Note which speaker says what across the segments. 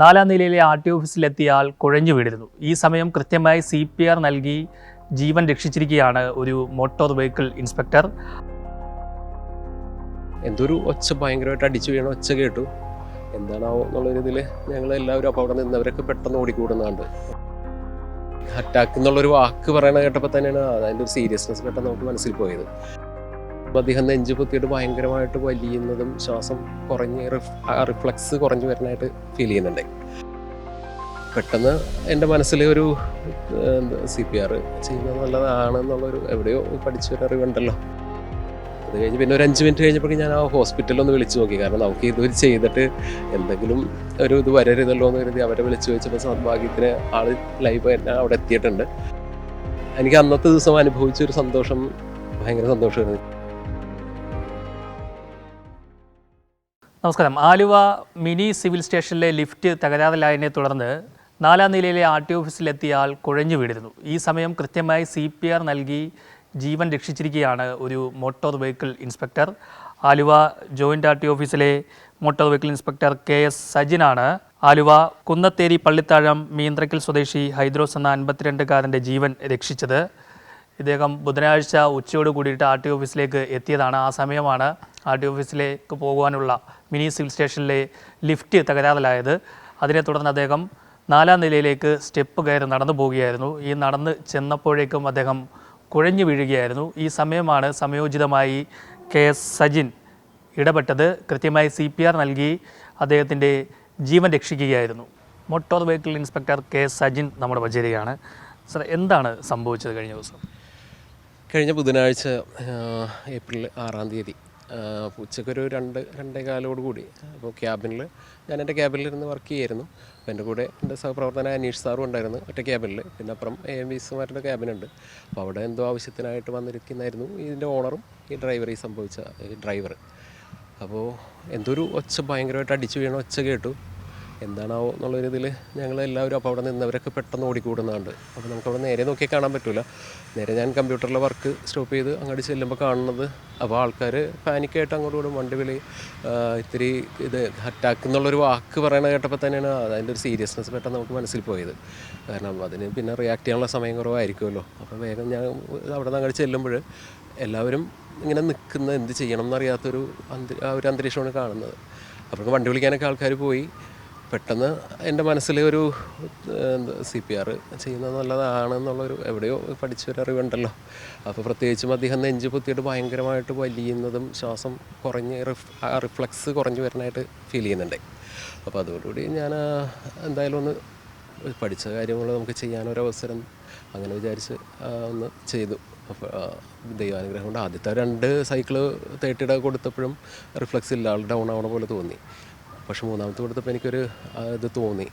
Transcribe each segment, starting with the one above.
Speaker 1: നാലാം നിലയിലെ R T ഓഫീസിലെത്തിയ കുഴഞ്ഞു വീണിരുന്നു. ഈ സമയം കൃത്യമായി സി പി ആർ നൽകി ജീവൻ രക്ഷിച്ചിരിക്കുകയാണ് ഒരു മോട്ടോർ വെഹിക്കിൾ ഇൻസ്പെക്ടർ.
Speaker 2: എന്തൊരു ഒച്ച ഭയങ്കരമായിട്ട് അടിച്ചു വീണ ഒച്ച കേട്ടു. എന്താണാവോ എന്നുള്ളൊരു ഇതിൽ ഞങ്ങൾ എല്ലാവരും അപ്പോൾ അവിടെ നിന്നവരൊക്കെ പെട്ടെന്ന് ഓടിക്കൂടുന്നുണ്ട് അറ്റാക്ക് എന്നുള്ളൊരു വാക്ക് പറയണ കേട്ടപ്പോൾ തന്നെയാണ് അതിന്റെ ഒരു സീരിയസ്നെസ് പെട്ടെന്ന് നമുക്ക് മനസ്സിൽ പോയത്. അപ്പോൾ അദ്ദേഹം നെഞ്ച് പൊത്തിയിട്ട് ഭയങ്കരമായിട്ട് വലിയുന്നതും ശ്വാസം കുറഞ്ഞ് റിഫ്ലക്സ് കുറഞ്ഞു വരുന്നതായിട്ട് ഫീൽ ചെയ്യുന്നുണ്ട്. പെട്ടെന്ന് എന്റെ മനസ്സിൽ ഒരു സി പി ആർ ചെയ്യുന്നത് നല്ലതാണെന്നുള്ളൊരു എവിടെയോ പഠിച്ചൊരു അറിവുണ്ടല്ലോ. അത് കഴിഞ്ഞ് പിന്നെ ഒരു അഞ്ച് മിനിറ്റ് കഴിഞ്ഞപ്പോഴേക്കും ഞാൻ ആ ഹോസ്പിറ്റലിൽ ഒന്ന് വിളിച്ചു നോക്കി. കാരണം നമുക്ക് ഇത് ചെയ്തിട്ട് എന്തെങ്കിലും ഒരു ഇത് വരരുതല്ലോ എന്ന് കരുതി അവരെ വിളിച്ചു ചോദിച്ചപ്പോൾ സൗഭാഗ്യത്തിന് ആൾ ലൈവ് അവിടെ എത്തിയിട്ടുണ്ട്. എനിക്ക് അന്നത്തെ ദിവസം അനുഭവിച്ച ഒരു സന്തോഷം ഭയങ്കര സന്തോഷമായിരുന്നു.
Speaker 1: നമസ്കാരം. ആലുവ മിനി സിവിൽ സ്റ്റേഷനിലെ ലിഫ്റ്റ് തകരാറിലായതിനെ തുടർന്ന് നാലാം നിലയിലെ ആർ ടി ഓഫീസിലെത്തിയ ആൾ കുഴഞ്ഞു വീഴുന്നു ഈ സമയം കൃത്യമായി സി പി ആർ നൽകി ജീവൻ രക്ഷിച്ചിരിക്കുകയാണ് ഒരു motor vehicle inspector. Aluva joint R T ഓഫീസിലെ motor vehicle inspector K S സജിനാണ് Aluva Kunnathery Pallithazham Meenthrakkal സ്വദേശി ഹൈദ്രോസ് എന്ന അൻപത്തിരണ്ടുകാരന്റെ ജീവൻ രക്ഷിച്ചത്. ഇദ്ദേഹം ബുധനാഴ്ച ഉച്ചയോട് കൂടിയിട്ട് ആർ ടി ഓഫീസിലേക്ക് എത്തിയതാണ്. ആ സമയമാണ് ആർ ടി ഓഫീസിലേക്ക് പോകുവാനുള്ള മിനി സിവിൽ സ്റ്റേഷനിലെ ലിഫ്റ്റ് തകരാറിലായത്. അതിനെ തുടർന്ന് അദ്ദേഹം നാലാം നിലയിലേക്ക് സ്റ്റെപ്പ് കയറി നടന്നു പോവുകയായിരുന്നു. ഈ നടന്ന് ചെന്നപ്പോഴേക്കും അദ്ദേഹം കുഴഞ്ഞു വീഴുകയായിരുന്നു. ഈ സമയമാണ് സമയോചിതമായി കെ എസ് സജിൻ ഇടപെട്ടത്. കൃത്യമായി സി പി ആർ നൽകി അദ്ദേഹത്തിന്റെ ജീവൻ രക്ഷിക്കുകയായിരുന്നു. Motor vehicle inspector K S Sajin നമ്മുടെ വചേരികയാണ് സർ എന്താണ് സംഭവിച്ചത് കഴിഞ്ഞ ദിവസം?
Speaker 2: കഴിഞ്ഞ ബുധനാഴ്ച ഏപ്രിൽ ആറാം തീയതി ഉച്ചക്കൊരു രണ്ട് രണ്ടേ കാലോട് കൂടി അപ്പോൾ ക്യാബിനിൽ ഞാൻ എന്റെ ക്യാബിനിലിരുന്ന് വർക്ക് ചെയ്യായിരുന്നു. അപ്പോൾ എന്റെ കൂടെ എന്റെ സഹപ്രവർത്തന അനീഷ് സാറും ഉണ്ടായിരുന്നു ഒറ്റ ക്യാബിനിൽ പിന്നെ അപ്പുറം എ എം വിസുമാരുടെ ക്യാബിനുണ്ട്. അപ്പോൾ അവിടെ എന്തോ ആവശ്യത്തിനായിട്ട് വന്നിരിക്കുന്നതായിരുന്നു ഇതിന്റെ ഓണറും ഈ ഡ്രൈവർ ഈ സംഭവിച്ച ഡ്രൈവർ. അപ്പോൾ എന്തോ ഒരു ഒച്ച ഭയങ്കരമായിട്ട് അടിച്ചു വീണ ഒച്ച കേട്ടു. എന്താണാവോ എന്നുള്ളൊരു ഇതിൽ ഞങ്ങൾ എല്ലാവരും അപ്പോൾ അവിടെ നിന്നവരൊക്കെ പെട്ടെന്ന് ഓടിക്കൂടുന്നുണ്ട് അപ്പോൾ നമുക്ക് അവിടെ നേരെ നോക്കി കാണാൻ പറ്റില്ല നേരെ ഞാൻ കമ്പ്യൂട്ടറിലെ വർക്ക് സ്റ്റോപ്പ് ചെയ്ത് അങ്ങോട്ട് ചെല്ലുമ്പോൾ കാണുന്നത് അപ്പോൾ ആൾക്കാർ പാനിക്കായിട്ട് അങ്ങോട്ട് കൂടും വണ്ടി വിളി ഇത്തിരി ഇത് അറ്റാക്ക് എന്നുള്ളൊരു വാക്ക് പറയണ കേട്ടപ്പോൾ തന്നെയാണ് അതിന്റെ ഒരു സീരിയസ്നെസ് പെട്ടെന്ന് നമുക്ക് മനസ്സിൽ പോയത്. കാരണം അതിന് പിന്നെ റിയാക്ട് ചെയ്യാനുള്ള സമയം കുറവായിരിക്കുമല്ലോ. അപ്പോൾ വേഗം ഞാൻ അവിടെ നിന്ന് അങ്ങോട്ട് ചെല്ലുമ്പോൾ എല്ലാവരും ഇങ്ങനെ നിൽക്കുന്ന എന്ത് ചെയ്യണം എന്നറിയാത്തൊരു അന്തരീ ഒരു അന്തരീക്ഷമാണ് കാണുന്നത്. അപ്പോൾ വണ്ടി വിളിക്കാനൊക്കെ ആൾക്കാർ പോയി. പെട്ടെന്ന് എന്റെ മനസ്സിൽ ഒരു സി പി ആർ ചെയ്യുന്നത് നല്ലതാണെന്നുള്ളൊരു എവിടെയോ പഠിച്ചൊരു അറിവുണ്ടല്ലോ അപ്പോൾ പ്രത്യേകിച്ചും അദ്ദേഹം നെഞ്ച് പൊത്തിയിട്ട് ഭയങ്കരമായിട്ട് വലിയുന്നതും ശ്വാസം കുറഞ്ഞ് റിഫ്ലക്സ് കുറഞ്ഞു വരുന്നതായിട്ട് ഫീൽ ചെയ്യുന്നുണ്ട്. അപ്പോൾ അതോടുകൂടി ഞാൻ എന്തായാലും ഒന്ന് പഠിച്ച കാര്യങ്ങൾ നമുക്ക് ചെയ്യാനൊരവസരം അങ്ങനെ വിചാരിച്ച് ഒന്ന് ചെയ്തു. ദൈവാനുഗ്രഹം കൊണ്ട് ആദ്യത്തെ രണ്ട് സൈക്കിൾ തേട്ടിയിട കൊടുത്തപ്പോഴും റിഫ്ലക്സ് ഇല്ല ആൾ ഡൗൺ ആവണ പോലെ തോന്നി. പക്ഷെ മൂന്നാമത്തെ കൊടുത്തപ്പോൾ എനിക്കൊരു ഇത് തോന്നി.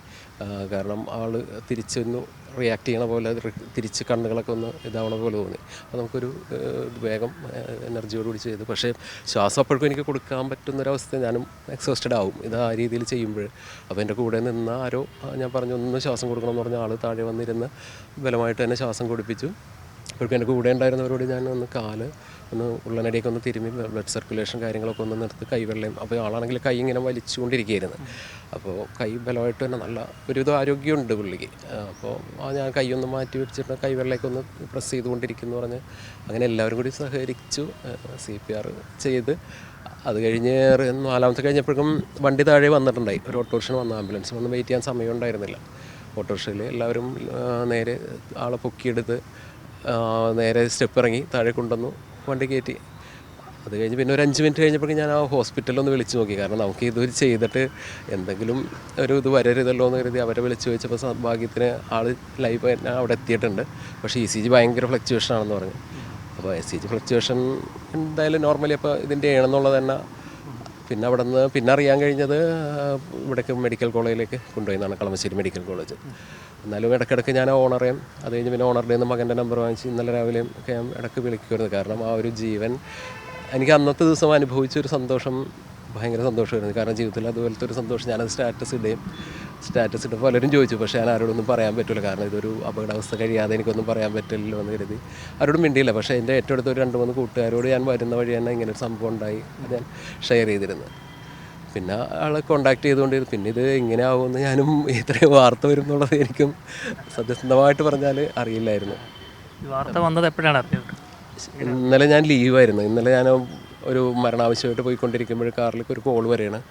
Speaker 2: കാരണം ആൾ തിരിച്ചൊന്ന് റിയാക്ട് ചെയ്യണ പോലെ തിരിച്ച് കണ്ണുകളൊക്കെ ഒന്ന് ഇതാവണ പോലെ തോന്നി. അപ്പോൾ നമുക്കൊരു വേഗം എനർജിയോട് കൂടി ചെയ്തു. പക്ഷേ ശ്വാസം അപ്പോഴേക്കും എനിക്ക് കൊടുക്കാൻ പറ്റുന്നൊരവസ്ഥ ഞാനും എക്സോസ്റ്റഡ് ആവും. ഇത് ആ രീതിയിൽ ചെയ്യുമ്പോൾ. അപ്പോൾ എന്റെ കൂടെ നിന്ന് ആരോ ഞാൻ പറഞ്ഞു ഒന്ന് ശ്വാസം കൊടുക്കണം എന്ന് പറഞ്ഞ ആൾ താഴെ വന്നിരുന്ന് ബലമായിട്ട് തന്നെ ശ്വാസം കൊടുപ്പിച്ചു. അപ്പോഴേക്കും എന്റെ കൂടെ ഉണ്ടായിരുന്നവരോട് ഞാൻ ഒന്ന് കാൽ ഒന്ന് ഉള്ളനടിയൊക്കെ ഒന്ന് തിരുമ്മി ബ്ലഡ് സർക്കുലേഷൻ കാര്യങ്ങളൊക്കെ ഒന്ന് നിർത്തി കൈവെള്ളയും അപ്പോൾ ആളാണെങ്കിൽ കൈ ഇങ്ങനെ വലിച്ചുകൊണ്ടിരിക്കുകയായിരുന്നു. അപ്പോൾ കൈ ബലമായിട്ട് തന്നെ നല്ല ഒരുവിധം ആരോഗ്യമുണ്ട് പുള്ളിക്ക്. അപ്പോൾ ഞാൻ കൈയൊന്ന് ഒന്ന് മാറ്റി വെച്ചിട്ട് കൈവെള്ളയൊക്കെ ഒന്ന് പ്രസ് ചെയ്തുകൊണ്ടിരിക്കുന്നു പറഞ്ഞ് അങ്ങനെ എല്ലാവരും കൂടി സഹകരിച്ചു സി പി ആർ ചെയ്ത്. അത് കഴിഞ്ഞ് നാലാമത്തെ കഴിഞ്ഞപ്പോഴേക്കും വണ്ടി താഴെ വന്നിട്ടുണ്ടായി. ഒരു ഓട്ടോറിക്ഷ വന്ന ആംബുലൻസ്. വന്ന് വെയിറ്റ് ചെയ്യാൻ സമയം ഉണ്ടായിരുന്നില്ല ഓട്ടോറിക്ഷയിൽ എല്ലാവരും നേരെ ആളെ പൊക്കിയെടുത്ത് നേരെ സ്റ്റെപ്പ് ഇറങ്ങി താഴെ കൊണ്ടുവന്നു വണ്ടി കയറ്റി. അത് കഴിഞ്ഞ് പിന്നെ ഒരു അഞ്ച് മിനിറ്റ് കഴിഞ്ഞപ്പോഴേക്കും ഞാൻ ആ ഹോസ്പിറ്റലിൽ ഒന്ന് വിളിച്ചു നോക്കി. കാരണം നമുക്ക് ഇത് ചെയ്തിട്ട് എന്തെങ്കിലും ഒരു ഇത് വരരുതല്ലോ എന്ന് കരുതി അവരെ വിളിച്ചു ചോദിച്ചപ്പോൾ സൗഭാഗ്യത്തിന് ആൾ ലൈവ് അവിടെ എത്തിയിട്ടുണ്ട്. പക്ഷേ ഇ സി ജി ഭയങ്കര ഫ്ലക്ച്വേഷൻ ആണെന്ന് പറഞ്ഞു. അപ്പോൾ എസ് സി ജി ഫ്ലക്ച്വേഷൻ എന്തായാലും നോർമലി അപ്പോൾ ഇതിന്റെ ആണെന്നുള്ളത് തന്നെ പിന്നെ അവിടെ നിന്ന് പിന്നെ അറിയാൻ കഴിഞ്ഞത് ഇവിടേക്ക് മെഡിക്കൽ കോളേജിലേക്ക് കൊണ്ടുപോയിന്നാണ് കളമശ്ശേരി മെഡിക്കൽ കോളേജ് എന്നാലും ഇടയ്ക്കിടയ്ക്ക് ഞാൻ ഓണറേയും അത് കഴിഞ്ഞ് പിന്നെ ഓണറുടെ നിന്ന് മകന്റെ നമ്പർ വാങ്ങിച്ച് ഇന്നലെ രാവിലെയും ഒക്കെ ഇടയ്ക്ക് വിളിക്കുമായിരുന്നു. കാരണം ആ ഒരു ജീവൻ എനിക്ക് അന്നത്തെ ദിവസം അനുഭവിച്ച ഒരു സന്തോഷം ഭയങ്കര സന്തോഷമായിരുന്നു. കാരണം ജീവിതത്തിൽ അതുപോലത്തെ ഒരു സന്തോഷം ഞാനത് സ്റ്റാറ്റസ് ഇടുകയും സ്റ്റാറ്റസ് ഇട്ട് പലരും ചോദിച്ചു. പക്ഷേ ഞാൻ ആരോടൊന്നും പറയാൻ പറ്റില്ല കാരണം ഇതൊരു അപകടാവസ്ഥ. കഴിയാതെ എനിക്കൊന്നും പറയാൻ പറ്റില്ലല്ലോ എന്ന് കരുതി. ആരോടും മിണ്ടിയില്ല. പക്ഷേ എന്റെ ഏറ്റവും അടുത്ത ഒരു രണ്ട് മൂന്ന് കൂട്ടുകാരോട് ഞാൻ വരുന്ന വഴി തന്നെ ഇങ്ങനെ ഒരു സംഭവം ഉണ്ടായി. അത് ഞാൻ ഷെയർ ചെയ്തിരുന്നു. പിന്നെ ആളെ കോണ്ടാക്ട് ചെയ്തുകൊണ്ടിരുന്നു. പിന്നെ ഇത് എങ്ങനെയാവുമെന്ന് ഞാനും ഇത്രയും വാർത്ത വരും എന്നുള്ളത് എനിക്കും സത്യസന്ധമായിട്ട് പറഞ്ഞാൽ അറിയില്ലായിരുന്നു.
Speaker 1: വാർത്ത വന്നത് എപ്പോഴാണ് അറിഞ്ഞത്?
Speaker 2: ഇന്നലെ ഞാൻ ലീവായിരുന്നു ഇന്നലെ ഞാൻ ഒരു മരണാവശ്യമായിട്ട് പോയിക്കൊണ്ടിരിക്കുമ്പോൾ കാറിലേക്ക് ഒരു കോൾ വരികയാണ്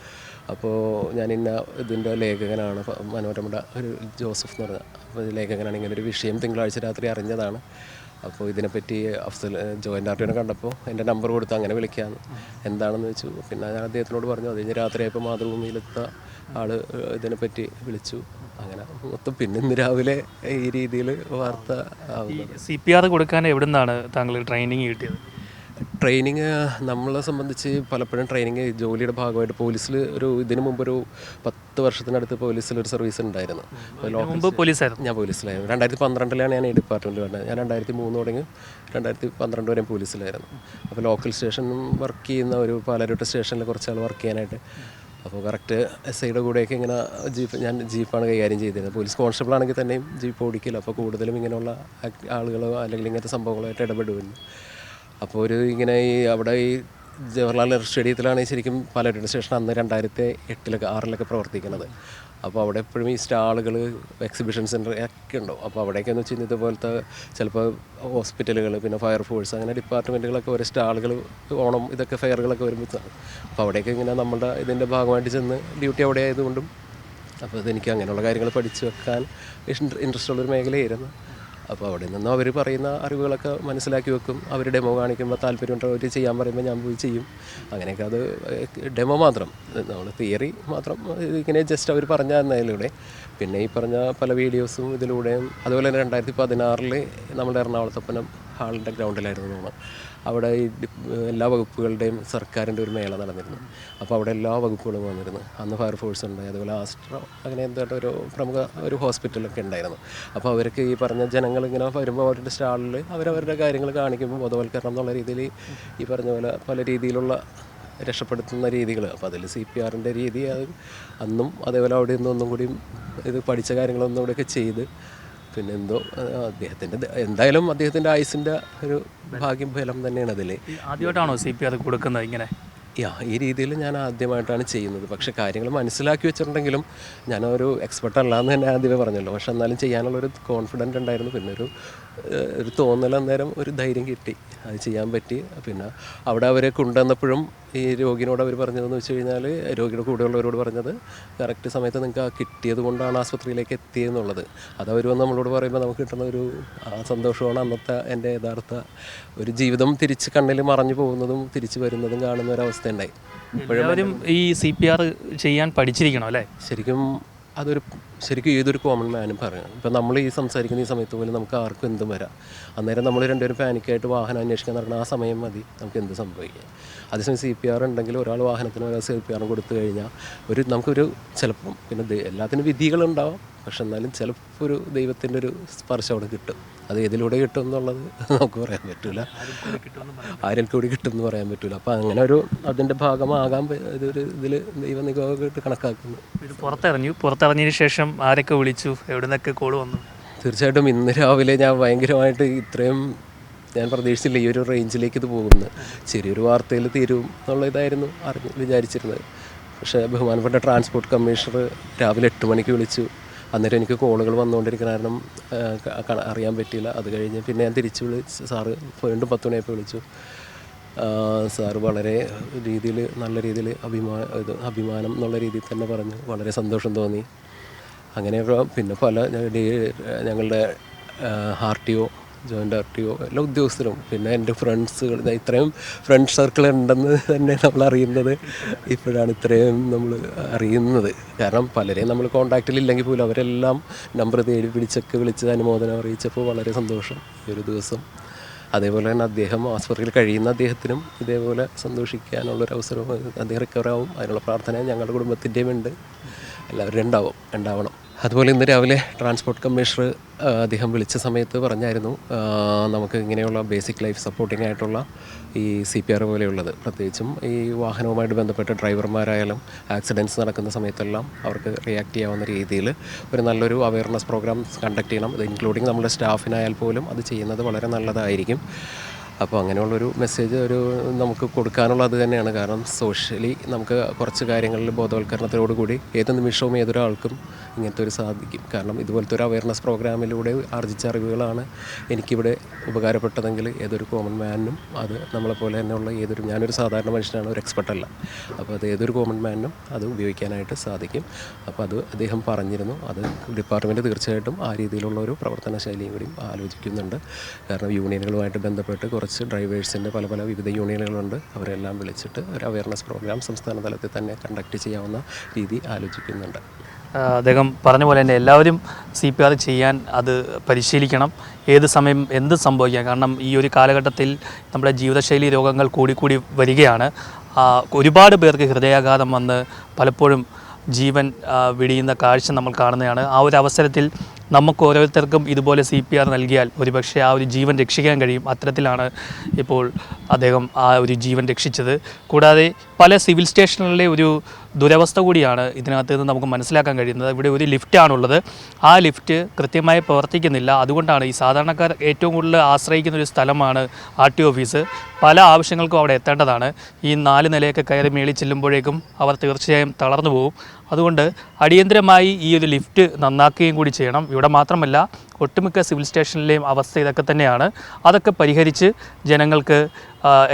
Speaker 2: അപ്പോൾ ഞാൻ ഇന്ന ഇതിന്റെ ലേഖകനാണ് മനോരമയുടെ ഒരു ജോസഫ് എന്ന് പറഞ്ഞ അപ്പോൾ ലേഖകനാണ് ഇങ്ങനെ ഒരു വിഷയം തിങ്കളാഴ്ച രാത്രി അറിഞ്ഞതാണ്. അപ്പോൾ ഇതിനെപ്പറ്റി അഫ്സൽ ജോയിന്റ് ആർട്ടിനെ കണ്ടപ്പോൾ എന്റെ നമ്പർ കൊടുത്ത് അങ്ങനെ വിളിക്കാമെന്ന് എന്താണെന്ന് വെച്ചു. പിന്നെ ഞാൻ അദ്ദേഹത്തിനോട് പറഞ്ഞു അത് കഴിഞ്ഞ് രാത്രിയായപ്പോൾ മാതൃഭൂമിയിലെത്ത ആൾ ഇതിനെപ്പറ്റി വിളിച്ചു. അങ്ങനെ മൊത്തം പിന്നെ ഇന്ന് രാവിലെ ഈ രീതിയിൽ വാർത്ത
Speaker 1: സി പി ആർ കൊടുക്കാൻ എവിടെ നിന്നാണ് താങ്കൾ ട്രെയിനിങ് കിട്ടിയത്?
Speaker 2: ട്രെയിനിങ് നമ്മളെ സംബന്ധിച്ച് പലപ്പോഴും ട്രെയിനിങ് ജോലിയുടെ ഭാഗമായിട്ട് പോലീസിൽ ഒരു ഇതിനു മുമ്പ് ഒരു പത്ത് വർഷത്തിനടുത്ത് പോലീസിൽ ഒരു സർവീസ് ഉണ്ടായിരുന്നു.
Speaker 1: മുമ്പ് പോലീസായിരുന്നു?
Speaker 2: ഞാൻ പോലീസിലായിരുന്നു. രണ്ടായിരത്തി പന്ത്രണ്ടിലാണ് ഞാൻ ഈ ഡിപ്പാർട്ട്മെന്റ് വരുന്നത് ഞാൻ രണ്ടായിരത്തി മൂന്ന് തുടങ്ങി. രണ്ടായിരത്തി പന്ത്രണ്ട് വരെയും പോലീസിലായിരുന്നു. അപ്പോൾ ലോക്കൽ സ്റ്റേഷൻ വർക്ക് ചെയ്യുന്ന ഒരു പാലരുട്ട സ്റ്റേഷനിൽ കുറച്ചാൾ വർക്ക് ചെയ്യാനായിട്ട്. അപ്പോൾ കറക്റ്റ് എസ് ഐയുടെ കൂടെയൊക്കെ ഇങ്ങനെ ജീപ്പ് ഞാൻ ജീപ്പാണ് കൈകാര്യം ചെയ്തിരുന്നത്. പോലീസ് കോൺസ്റ്റബിൾ ആണെങ്കിൽ തന്നെയും ജീപ്പ് ഓടിക്കില്ല അപ്പോൾ കൂടുതലും ഇങ്ങനെയുള്ള ആളുകളോ അല്ലെങ്കിൽ ഇങ്ങനത്തെ സംഭവങ്ങളായിട്ട് ഇടപെടുന്നു അപ്പോൾ ഒരു ഇങ്ങനെ ഈ അവിടെ ഈ ജവഹർലാൽ നെഹ്റു സ്റ്റേഡിയത്തിലാണ് ശരിക്കും പാലാരോട്ട് സ്റ്റേഷൻ അന്ന് രണ്ടായിരത്തി എട്ടിലൊക്കെ ആറിലൊക്കെ പ്രവർത്തിക്കുന്നത്. അപ്പോൾ അവിടെ എപ്പോഴും ഈ സ്റ്റാളുകൾ എക്സിബിഷൻ സെന്റർ ഒക്കെ ഉണ്ടാവും. അപ്പോൾ അവിടേക്കെന്ന് വെച്ച് കഴിഞ്ഞാൽ ഇതുപോലത്തെ ചിലപ്പോൾ ഹോസ്പിറ്റലുകൾ പിന്നെ ഫയർഫോഴ്സ് അങ്ങനെ ഡിപ്പാർട്ട്മെന്റുകളൊക്കെ ഓരോ സ്റ്റാളുകൾ ഓണം ഇതൊക്കെ ഫെയറുകളൊക്കെ വരുമ്പോഴാണ്. അപ്പോൾ അവിടെയൊക്കെ ഇങ്ങനെ നമ്മുടെ ഇതിന്റെ ഭാഗമായിട്ട് ചെന്ന് ഡ്യൂട്ടി അവിടെ ആയതുകൊണ്ടും അപ്പോൾ അതെനിക്ക് അങ്ങനെയുള്ള കാര്യങ്ങൾ പഠിച്ചു വെക്കാൻ ഇൻട്രസ്റ്റ് ഉള്ളൊരു മേഖലയായിരുന്നു. അപ്പോൾ അവിടെ നിന്ന് അവർ പറയുന്ന അറിവുകളൊക്കെ മനസ്സിലാക്കി വെക്കും. അവർ ഡെമോ കാണിക്കുമ്പോൾ താല്പര്യമുണ്ടോ അവർ ചെയ്യാൻ പറയുമ്പോൾ ഞാൻ പോയി ചെയ്യും. അങ്ങനെയൊക്കെ അത് ഡെമോ മാത്രം. നമ്മൾ തിയറി മാത്രം ഇങ്ങനെ ജസ്റ്റ് അവർ പറഞ്ഞു തന്നതിലൂടെ. പിന്നെ ഈ പറഞ്ഞ പല വീഡിയോസും ഇതിലൂടെയും അതുപോലെ തന്നെ രണ്ടായിരത്തി പതിനാറിൽ നമ്മുടെ എറണാകുളത്തപ്പനം ഹാളിന്റെ ഗ്രൗണ്ടിലായിരുന്നു തോന്നുന്നു. അവിടെ ഈ എല്ലാ വകുപ്പുകളുടെയും സർക്കാരിന്റെ ഒരു മേള നടന്നിരുന്നു. അപ്പോൾ അവിടെ എല്ലാ വകുപ്പുകളും വന്നിരുന്നു. അന്ന് ഫയർഫോഴ്സ് ഉണ്ട് അതുപോലെ ആസ്ട്രോ അങ്ങനെ എന്തായിട്ട് ഒരു പ്രമുഖ ഒരു ഹോസ്പിറ്റലൊക്കെ ഉണ്ടായിരുന്നു. അപ്പോൾ അവർക്ക് ഈ പറഞ്ഞ ജനങ്ങൾ ഇങ്ങനെ വരുമ്പോൾ അവരുടെ സ്റ്റാളിൽ അവരവരുടെ കാര്യങ്ങൾ കാണിക്കുമ്പോൾ ബോധവൽക്കരണം എന്നുള്ള രീതിയിൽ ഈ പറഞ്ഞ പോലെ പല രീതിയിലുള്ള രക്ഷപ്പെടുത്തുന്ന രീതികൾ. അപ്പോൾ അതിൽ സി പി ആറിന്റെ രീതി അത് അന്നും അതേപോലെ അവിടെ നിന്ന് ഒന്നും കൂടി ഇത് പഠിച്ച കാര്യങ്ങളൊന്നും കൂടെയൊക്കെ ചെയ്ത് പിന്നെ എന്തോ അദ്ദേഹത്തിന്റെ എന്തായാലും അദ്ദേഹത്തിന്റെ ആയുസിന്റെ ഒരു ഭാഗ്യം ഫലം തന്നെയാണ് അതിൽ
Speaker 1: ആദ്യമായിട്ടാണോ സി പി അത് കൊടുക്കുന്നത് ഇങ്ങനെ?
Speaker 2: യാ ഈ രീതിയിൽ ഞാൻ ആദ്യമായിട്ടാണ് ചെയ്യുന്നത്. പക്ഷെ കാര്യങ്ങൾ മനസ്സിലാക്കി വെച്ചിട്ടുണ്ടെങ്കിലും ഞാനൊരു എക്സ്പെർട്ട് അല്ല എന്ന് തന്നെ ആദ്യമേ പറഞ്ഞല്ലോ. പക്ഷെ എന്നാലും ചെയ്യാനുള്ളൊരു കോൺഫിഡന്റ് ഉണ്ടായിരുന്നു. പിന്നെ ഒരു ഒരു തോന്നൽ അന്നേരം ഒരു ധൈര്യം കിട്ടി. അത് ചെയ്യാൻ പറ്റി. പിന്നെ അവിടെ അവരെ കൊണ്ടുവന്നപ്പോഴും ഈ രോഗിനോട് അവർ പറഞ്ഞതെന്ന് വെച്ച് കഴിഞ്ഞാൽ രോഗിയുടെ കൂടെയുള്ളവരോട് പറഞ്ഞത് കറക്റ്റ് സമയത്ത് നിങ്ങൾക്ക് ആ കിട്ടിയത് കൊണ്ടാണ് ആസ്പത്രിയിലേക്ക് എത്തിയെന്നുള്ളത്. അത് അവർ വന്ന് നമ്മളോട് പറയുമ്പോൾ നമുക്ക് കിട്ടുന്ന ഒരു ആ സന്തോഷമാണ് അന്നത്തെ എന്റെ യഥാർത്ഥ ഒരു ജീവിതം തിരിച്ച് കണ്ണിൽ മറഞ്ഞു പോകുന്നതും തിരിച്ച് വരുന്നതും കാണുന്ന ഒരു അവസ്ഥ ഉണ്ടായി.
Speaker 1: എല്ലാവരും ഈ സി പി ആർ ചെയ്യാൻ പഠിച്ചിരിക്കണം അല്ലേ?
Speaker 2: ശരിക്കും അതൊരു ശരിക്കും ഏതൊരു കോമൺ മാനും പറയണം. ഇപ്പം നമ്മൾ ഈ സംസാരിക്കുന്ന ഈ സമയത്ത് പോലും നമുക്ക് ആർക്കും എന്തും വരാം. അന്നേരം നമ്മൾ രണ്ടുപേരും പാനിക്കായിട്ട് വാഹനം അന്വേഷിക്കാൻ നടക്കുന്ന ആ സമയം മതി. നമുക്ക് എന്ത് സംഭവിക്കാം? അതേസമയം സി പി ആർ ഉണ്ടെങ്കിൽ ഒരാൾ വാഹനത്തിന് ഒരാൾ സി പി ആർ കൊടുത്തു കഴിഞ്ഞാൽ ഒരു നമുക്കൊരു ചിലപ്പം പിന്നെ എല്ലാത്തിനും വിധികളുണ്ടാവാം. പക്ഷെ എന്നാലും ചിലപ്പോൾ ഒരു ദൈവത്തിന്റെ ഒരു സ്പർശം അവിടെ കിട്ടും. അത് ഇതിലൂടെ കിട്ടും എന്നുള്ളത് നമുക്ക് പറയാൻ പറ്റില്ല ആരും കൂടി കിട്ടും എന്ന് പറയാൻ പറ്റില്ല അപ്പോൾ അങ്ങനെ ഒരു അതിന്റെ ഭാഗമാകാൻ ഇതൊരു ഇതിൽ ദൈവനിയോഗമായിട്ട് കണക്കാക്കുന്നു.
Speaker 1: ഇത് പുറത്തിറങ്ങി പുറത്തിറങ്ങിയതിന് ശേഷം ആരൊക്കെ വിളിച്ചു? എവിടെ നിന്നൊക്കെ കോൾ വന്നു?
Speaker 2: തീർച്ചയായിട്ടും ഇന്ന് രാവിലെ ഞാൻ ഭയങ്കരമായിട്ട് ഇത്രയും ഞാൻ പ്രതീക്ഷിച്ചില്ല ഈ ഒരു റേഞ്ചിലേക്ക് ഇത് പോകുന്നത്. ചെറിയൊരു വാർത്തയിൽ തീരും എന്നുള്ള ഇതായിരുന്നു അറിഞ്ഞ് വിചാരിച്ചിരുന്നത്. പക്ഷേ ബഹുമാനപ്പെട്ട ട്രാൻസ്പോർട്ട് കമ്മീഷണർ രാവിലെ എട്ട് മണിക്ക് വിളിച്ചു. അന്നേരം എനിക്ക് കോളുകൾ വന്നുകൊണ്ടിരിക്കുന്ന കാരണം അറിയാൻ പറ്റിയില്ല. അത് കഴിഞ്ഞ് പിന്നെ ഞാൻ തിരിച്ച് വിളിച്ച് സാറ് വീണ്ടും പത്ത് മണിയായപ്പോൾ വിളിച്ചു. സാറ് വളരെ രീതിയിൽ നല്ല രീതിയിൽ അഭിമാ ഇത് അഭിമാനം എന്നുള്ള രീതിയിൽ തന്നെ പറഞ്ഞു. വളരെ സന്തോഷം തോന്നി. അങ്ങനെയൊക്കെ പിന്നെ പല ഞങ്ങളുടെ ഒ ജോയിന്റ് ആർ ടി ഒ എല്ലാ ഉദ്യോഗസ്ഥരും പിന്നെ എന്റെ ഫ്രണ്ട്സുകൾ ഇത്രയും ഫ്രണ്ട് സർക്കിൾ ഉണ്ടെന്ന് തന്നെ നമ്മൾ അറിയുന്നത്. ഇപ്പോഴാണ് ഇത്രയും നമ്മൾ അറിയുന്നത്. കാരണം പലരെയും നമ്മൾ കോണ്ടാക്റ്റിലില്ലെങ്കിൽ പോലും അവരെല്ലാം നമ്പർ തേടി പിടിച്ചൊക്കെ വിളിച്ച് അനുമോദനം അറിയിച്ചപ്പോൾ വളരെ സന്തോഷം ഈ ഒരു ദിവസം. അതേപോലെ തന്നെ അദ്ദേഹം ആസ്പത്രിയിൽ കഴിയുന്ന അദ്ദേഹത്തിനും ഇതേപോലെ സന്തോഷിക്കാനുള്ളൊരു അവസരം അദ്ദേഹം റിക്കവറാവും അതിനുള്ള പ്രാർത്ഥന ഞങ്ങളുടെ കുടുംബത്തിന്റെയും ഉണ്ട്. എല്ലാവരും ഉണ്ടാവും ഉണ്ടാവണം. അതുപോലെ ഇന്ന് രാവിലെ ട്രാൻസ്പോർട്ട് കമ്മീഷണർ അദ്ദേഹം വിളിച്ച സമയത്ത് പറഞ്ഞായിരുന്നു നമുക്ക് ഇങ്ങനെയുള്ള ബേസിക് ലൈഫ് സപ്പോർട്ടിംഗ് ആയിട്ടുള്ള ഈ സി പി ആർ പോലെയുള്ളത്. പ്രത്യേകിച്ചും ഈ വാഹനവുമായിട്ട് ബന്ധപ്പെട്ട ഡ്രൈവർമാരായാലും ആക്സിഡന്റ്സ് നടക്കുന്ന സമയത്തെല്ലാം അവർക്ക് റിയാക്ട് ചെയ്യാവുന്ന രീതിയിൽ ഒരു നല്ലൊരു അവയർനെസ് പ്രോഗ്രാം കണ്ടക്ട് ചെയ്യണം. ഇത് ഇൻക്ലൂഡിങ് നമ്മുടെ സ്റ്റാഫിനായാൽ പോലും അത് ചെയ്യുന്നത് വളരെ നല്ലതായിരിക്കും. അപ്പോൾ അങ്ങനെയുള്ളൊരു മെസ്സേജ് ഒരു നമുക്ക് കൊടുക്കാനുള്ള അത് തന്നെയാണ്. കാരണം സോഷ്യലി നമുക്ക് കുറച്ച് കാര്യങ്ങളിൽ ബോധവൽക്കരണത്തിലോട് കൂടി ഏത് നിമിഷവും ഏതൊരാൾക്കും ഇങ്ങനത്തെ ഒരു സാധിക്കും. കാരണം ഇതുപോലത്തെ ഒരു അവയർനെസ് പ്രോഗ്രാമിലൂടെ ആർജിച്ച അറിവുകളാണ് എനിക്കിവിടെ ഉപകാരപ്പെട്ടതെങ്കിൽ ഏതൊരു കോമൺ മാനിനും അത് നമ്മളെപ്പോലെ തന്നെയുള്ള ഏതൊരു ഞാനൊരു സാധാരണ മനുഷ്യനാണ് ഒരു എക്സ്പെർട്ട് അല്ല. അപ്പോൾ അത് ഏതൊരു കോമൺ മാനിനും അത് ഉപയോഗിക്കാനായിട്ട് സാധിക്കും. അപ്പോൾ അത് അദ്ദേഹം പറഞ്ഞിരുന്നു. അത് ഡിപ്പാർട്ട്മെന്റ് തീർച്ചയായിട്ടും ആ രീതിയിലുള്ള ഒരു പ്രവർത്തന ശൈലിയും കൂടി ആലോചിക്കുന്നുണ്ട്. കാരണം യൂണിയനുകളുമായിട്ട് ബന്ധപ്പെട്ട് കുറച്ച് ഡ്രൈവേഴ്സിന്റെ പല പല വിവിധ യൂണിയനുകളുണ്ട്. അവരെല്ലാം വിളിച്ചിട്ട് ഒരു അവയർനെസ് പ്രോഗ്രാം സംസ്ഥാന തലത്തിൽ തന്നെ കണ്ടക്ട് ചെയ്യാവുന്ന രീതി ആലോചിക്കുന്നുണ്ട്.
Speaker 1: അദ്ദേഹം പറഞ്ഞ പോലെ തന്നെ എല്ലാവരും സി പി ആർ ചെയ്യാൻ അത് പരിശീലിക്കണം. ഏത് സമയം എന്ത് സംഭവിക്കാം? കാരണം ഈ ഒരു കാലഘട്ടത്തിൽ നമ്മുടെ ജീവിതശൈലി രോഗങ്ങൾ കൂടിക്കൂടി വരികയാണ്. ഒരുപാട് പേർക്ക് ഹൃദയാഘാതം വന്ന് പലപ്പോഴും ജീവൻ വിടിയുന്ന കാഴ്ച നമ്മൾ കാണുന്നതാണ്. ആ ഒരു അവസരത്തിൽ നമുക്ക് ഓരോരുത്തർക്കും ഇതുപോലെ സി പി ആർ നൽകിയാൽ ഒരുപക്ഷെ ആ ഒരു ജീവൻ രക്ഷിക്കാൻ കഴിയും. അത്തരത്തിലാണ് ഇപ്പോൾ അദ്ദേഹം ആ ഒരു ജീവൻ രക്ഷിച്ചത്. കൂടാതെ പല സിവിൽ സ്റ്റേഷനുകളിലെ ഒരു ദുരവസ്ഥ കൂടിയാണ് ഇതിനകത്ത് നിന്ന് നമുക്ക് മനസ്സിലാക്കാൻ കഴിയുന്നത്. ഇവിടെ ഒരു ലിഫ്റ്റാണുള്ളത് ആ ലിഫ്റ്റ് കൃത്യമായി പ്രവർത്തിക്കുന്നില്ല. അതുകൊണ്ടാണ് ഈ സാധാരണക്കാർ ഏറ്റവും കൂടുതൽ ആശ്രയിക്കുന്ന ഒരു സ്ഥലമാണ് ആർ ടി ഓഫീസ്. പല ആവശ്യങ്ങൾക്കും അവിടെ എത്തേണ്ടതാണ്. ഈ നാല് നിലയൊക്കെ കയറി മേളിൽ ചെല്ലുമ്പോഴേക്കും അവർ തീർച്ചയായും തളർന്നു പോകും. അതുകൊണ്ട് അടിയന്തരമായി ഈ ഒരു ലിഫ്റ്റ് നന്നാക്കുകയും കൂടി ചെയ്യണം. ഇവിടെ മാത്രമല്ല ഒട്ടുമിക്ക സിവിൽ സ്റ്റേഷനിലെയും അവസ്ഥ ഇതൊക്കെ തന്നെയാണ്. അതൊക്കെ പരിഹരിച്ച് ജനങ്ങൾക്ക്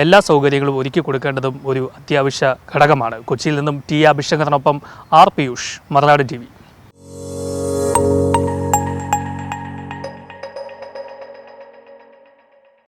Speaker 1: എല്ലാ സൗകര്യങ്ങളും ഒരുക്കി കൊടുക്കേണ്ടതും ഒരു അത്യാവശ്യ ഘടകമാണ്. കൊച്ചിയിൽ നിന്നും ടി അഭിഷേകത്തിനൊപ്പം ആർ പിയൂഷ് മറുനാട് ടി